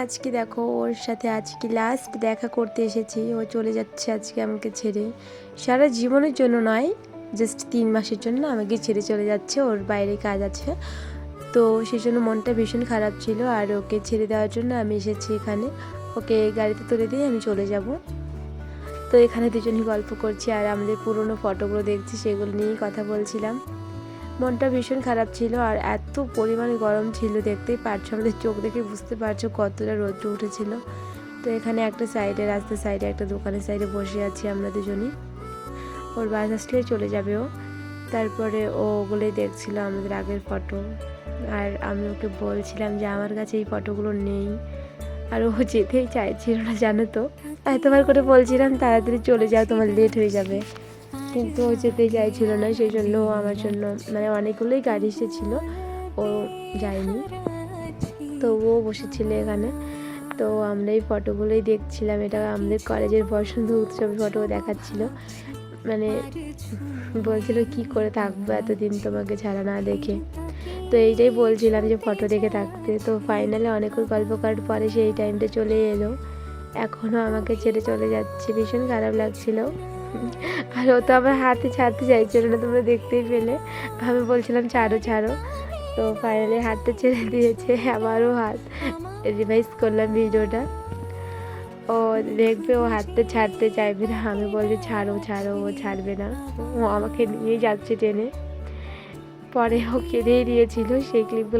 আজকে দেখো, ওর সাথে আজকে লাস্ট দেখা করতে এসেছি। ও চলে যাচ্ছে আজকে আমাকে ছেড়ে। সারা জীবনের জন্য নয় জাস্ট তিন মাসের জন্য আমাকে ছেড়ে চলে যাচ্ছে। ওর বাইরে কাজ আছে। তো সেই জন্য মনটা ভীষণ খারাপ ছিল। আর ওকে ছেড়ে দেওয়ার জন্য আমি এসেছি এখানে। ওকে গাড়িতে তুলে দিয়ে আমি চলে যাব। তো এখানে দুজনই গল্প করছি। আর আমাদের পুরনো ফটোগুলো দেখছি, সেগুলো নিয়েই কথা বলছিলাম। মনটা ভীষণ খারাপ ছিল আর এত পরিমাণে গরম ছিল, দেখতেই পারছ, আমাদের চোখ দেখে বুঝতে পারছ কতটা রৌদ্র উঠেছিল। তো এখানে একটা সাইডে, রাস্তার সাইডে, একটা দোকানের সাইডে বসে আছি আমরা দুজনই। ওর বাস আসলে চলে যাবে ও। তারপরে ও ওগুলোই দেখছিল আমাদের আগের ফটো। আর আমি ওকে বলছিলাম যে আমার কাছে এই ফটোগুলো নেই। আর ও যেতেই চাইছিল না, জানো তো। এতবার করে বলছিলাম, তাড়াতাড়ি চলে যাও, তোমার লেট হয়ে যাবে। কিন্তু ও যেতে চাইছিল না সেই জন্য আমার জন্য মানে অনেকগুলোই গাড়ি এসেছিল। ও যায়নি। তো ও বসেছিল এখানে। তো আমরা এই ফটোগুলোই দেখছিলাম। এটা আমাদের কলেজের বসন্ত উৎসবের ফটো দেখাচ্ছিল। মানে বলছিল, কি করে থাকব এতদিন তোমাকে ছাড়া না দেখে? তো এইটাই বলছিলাম যে ফটো দেখে থাকতে। তো ফাইনালে অনেকক্ষণ গল্প করার পরে সেই টাইমটা চলে এলো। এখনও আমাকে ছেড়ে চলে যাচ্ছে। ভীষণ খারাপ লাগছিল। আর ও তো আমার হাতে ছাড়তে চাইছিল না, তোমরা দেখতেই পেলে। আমি বলছিলাম, ছাড়ো ছাড়ো। তো ফাইনালি হাতটা ছেড়ে দিয়েছে, আবারও হাত রিভাইজ করলাম ভিডিওটা। ও দেখবে, ও হাতটা ছাড়তে চাইবে না। আমি বলছি, ছাড়ো ছাড়ো, ও ছাড়বে না। ও আমাকে নিয়ে যাচ্ছে টেনে। পরে ও কেঁদেই দিয়েছিল, সেই ক্লিপগুলো